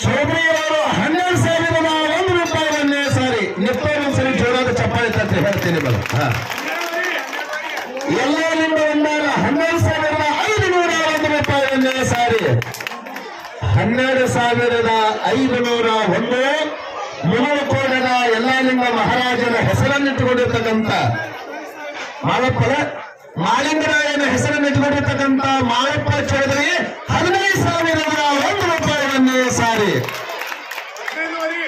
ಚೌಧರಿಯವರು ಹನ್ನೆರಡು ಸಾವಿರದ ಒಂದು ರೂಪಾಯಿಯನ್ನೇ ಸಾರಿ ನಿಪ್ಪೊಂದ್ಸರಿ ಜೋರಾದ ಚಪ್ಪಾಳೆ ಅಂತ ಹೇಳ್ತೀನಿ ಬಲ ಎಲ್ಲ ನಿಮ್ಮ ಒಂದಾರ ಹನ್ನೆರಡು ಸಾವಿರದ ಐದು ನೂರ ಒಂದು ರೂಪಾಯಿಯನ್ನೇ ಸಾರಿ. ಹನ್ನೆರಡು ಸಾವಿರದ ಐದು ನೂರ ಒಂದು ಎಲ್ಲಾ ಲಿಂಗ ಮಹಾರಾಜನ ಹೆಸರನ್ನಿಟ್ಟುಕೊಂಡಿರ್ತಕ್ಕಂಥ ಮಾಳಪ್ಪನ ಮಾಲಿಂಗರಾಯನ ಹೆಸರನ್ನಿಟ್ಟುಕೊಂಡಿರ್ತಕ್ಕಂಥ ಮಾಳಪ್ಪ ಚೌಧರಿ ಹದಿನೈದು ಸಾವಿರದ ಒಂದು ರೂಪಾಯಿಯನ್ನೇ ಸಾರಿ ಎಲ್ಲ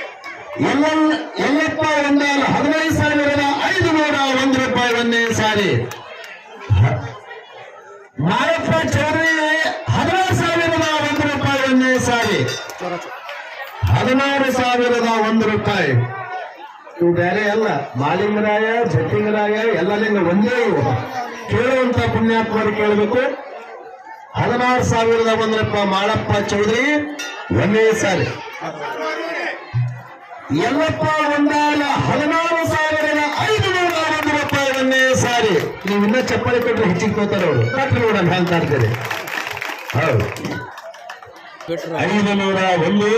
ಎಲ್ಲಪ್ಪ ಒಂದಾರು ಹದಿನೈದು ಸಾವಿರದ ಐದು ನೂರ ಒಂದು ರೂಪಾಯಿಯನ್ನೇ ಸಾರಿ. ಮಾರಪ್ಪ ಚೌಧರಿ ಹದಿನಾರು ಸಾವಿರದ ಒಂದು ರೂಪಾಯಿಯನ್ನೇ ಸಾರಿ. ಹದಿನಾರು ಸಾವಿರದ ಒಂದು ರೂಪಾಯಿ. ಇವು ಬೇರೆ ಅಲ್ಲ, ಮಾಲಿಂಗರಾಯ, ಜಟ್ಟಿಂಗರಾಯ ಎಲ್ಲ ಲಿಂಗ ಒಂದೇ ಇವು. ಕೇಳುವಂತ ಪುಣ್ಯಾತ್ಮರು ಕೇಳಬೇಕು. ಹದಿನಾರು ಸಾವಿರದ ಒಂದು ರೂಪಾಯಿ ಮಾಳಪ್ಪ ಚೌಧರಿ, ಒಂದೇ ಸಾರಿ. ಎಲ್ಲಪ್ಪ ಒಂದಾಲ ಹದಿನಾರು ಸಾವಿರದ ಐದು ನೂರ ಒಂದು ರೂಪಾಯಿ ಒಂದೇ ಸಾರಿ. ನೀವು ಇನ್ನೂ ಚಪ್ಪಲಿ ಕೊಟ್ಟರೆ ಹೆಚ್ಚಿಗೆ ತೋತಾರ? ಅವರು ಕಟ್ರಿ ನೋಡೋಣ ಹ್ಯಾಂಗ್ ಕಾಡ್ತೀರಿ ಹೌದು. ಐದು ನೂರ ಒಂದು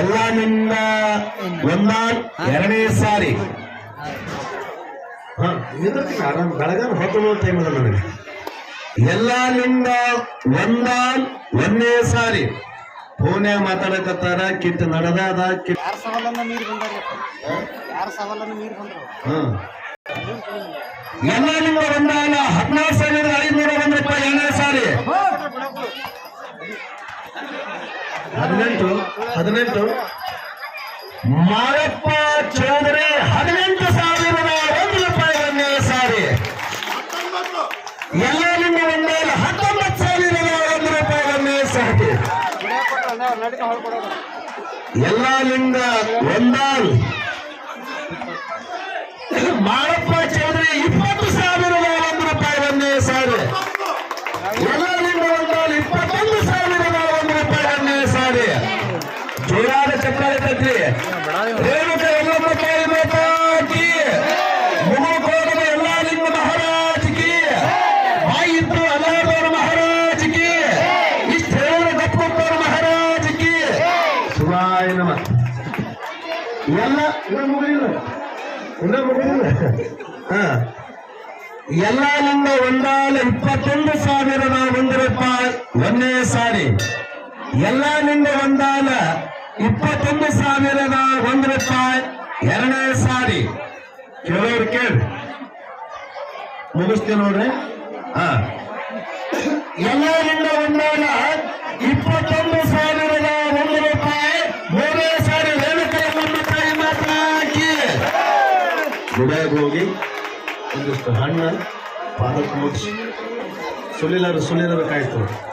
ಎಲ್ಲ ನಿನ್ನ ಒಂದ ಎರಡನೇ ಸಾರಿ. ಬೆಳಗಾನ ಹೊತ್ತು ಟೈಮ್ ಅದ ನನಗೆ. ಎಲ್ಲ ನಿಂದ ಒಂದ ಒಂದೇ ಸಾರಿ. ಫೋನ್ಯಾಗ ಮಾತಾಡಕತ್ತಾರ ಕಿತ್ತ ನಡೆದಾದ ಕಿಟ್ ಯಾರ ಸವಾಲನ್ನ ಮೀರಿ ಬಂದಾರ ಯಾರ ಸವಾಲನ್ನ ಮೀರಿ ಬಂದ್ರು? ಎಲ್ಲ ನಿಮ್ಮ ಹದಿನಾರು ಸಾವಿರದ ಐದುನೂರ ಒಂದು ರೂಪಾಯಿ ಎರಡನೇ ಸಾರಿ. ಹದಿನೆಂಟು ಹದಿನೆಂಟು. ಮಾರಪ್ಪ ಚೌಧರಿ ಹದಿನೆಂಟು ಸಾವಿರದ ಒಂದು ರೂಪಾಯಿ ಒಂದೇ ಸಾರಿ. ಎಲ್ಲ ನಿಮ್ಮ ಒಂದಾಲ ಹತ್ತೊಂಬತ್ತು ಸಾವಿರದ ಒಂದು ರೂಪಾಯಿ ಒಂದೇ ಸಾರಿ ನಡಿಕ ಹೊಳ್ಕೊಡೋದು ಎಲ್ಲ ಲಿಂಗ ಒಂದಾಲ್ ಮಾಳಪ್ಪ ಚೌಧರಿ ಇಪ್ಪತ್ತು ಸಾವಿರದ ಒಂದು ರೂಪಾಯಿ ಒಂದೇ ಸಾರಿ ಎಲ್ಲ ಲಿಂಗ ಒಂದಾಲ್ ಇಪ್ಪತ್ತೊಂದು ಸಾವಿರದ ಒಂದು ರೂಪಾಯಿ ಒಂದೇ ಸಾರಿ ಜೋರಾದ ಚಪ್ಪಾಳೆ ತಟ್ಟಿ ರೇಣುಕ ಎಲ್ಲಮ್ಮ ತಾಯಿ ಮಾತಾಕಿ ಮುಗುಳ್ಕೋಟದ ಎಲ್ಲ ಲಿಂಗ ಮಹಾರಾಜ್ ಕಿ ಬಾಯಿತ್ತು ಅಲಾದವರ ಮಹಾರಾಜ್ ಕಿ ಇಷ್ಟ ಹೇಳಿದ ಗಪ್ಪಪ್ಪರ ಮಹಾರಾಜ್ ಕಿ ಶಿವಾಯ ನಮ. ಎಲ್ಲ ಇನ್ನ ಮುಗಿದಿಲ್ಲ. ಇನ್ನ ಮುಗಿದಿಲ್ಲ. ಹಾ. ಒಂದಾಲ ಇಪ್ಪತ್ತೊಂದು ಸಾವಿರದ ಒಂದು ರೂಪಾಯಿ ಒಂದೇ ಸಾರಿ. ಎಲ್ಲ ಲಿಂಗ ಒಂದಾಲ ಇಪ್ಪತ್ತೊಂದು ಸಾವಿರದ ಒಂದು ರೂಪಾಯಿ ಎರಡನೇ ಸಾರಿ. ಕೇಳೋರು ಕೇಳಿ. ಮುಗಿಸ್ತೀವಿ ನೋಡ್ರಿ. ಹಾ ಎಲ್ಲ ಲಿಂಗ ಒಂದಾಲ ಇಪ್ಪತ್ತೊಂದು ಸಾವಿರದ ಒಂದು ರೂಪಾಯಿ ಮೂರನೇ ಸಾರಿ ರೇಣುಕರಮ್ಮ ತಾಯಿ ಮಾತಾಕಿ ಗುಡಿಯಾಗ ಹೋಗಿ ಒಂದಿಷ್ಟು ಹಣ್ಣು ಪಾದಕ್ಕೆ ಮುಗಿಸಿ ಸುಳಿಲಾರು ಕಾಯ್ತು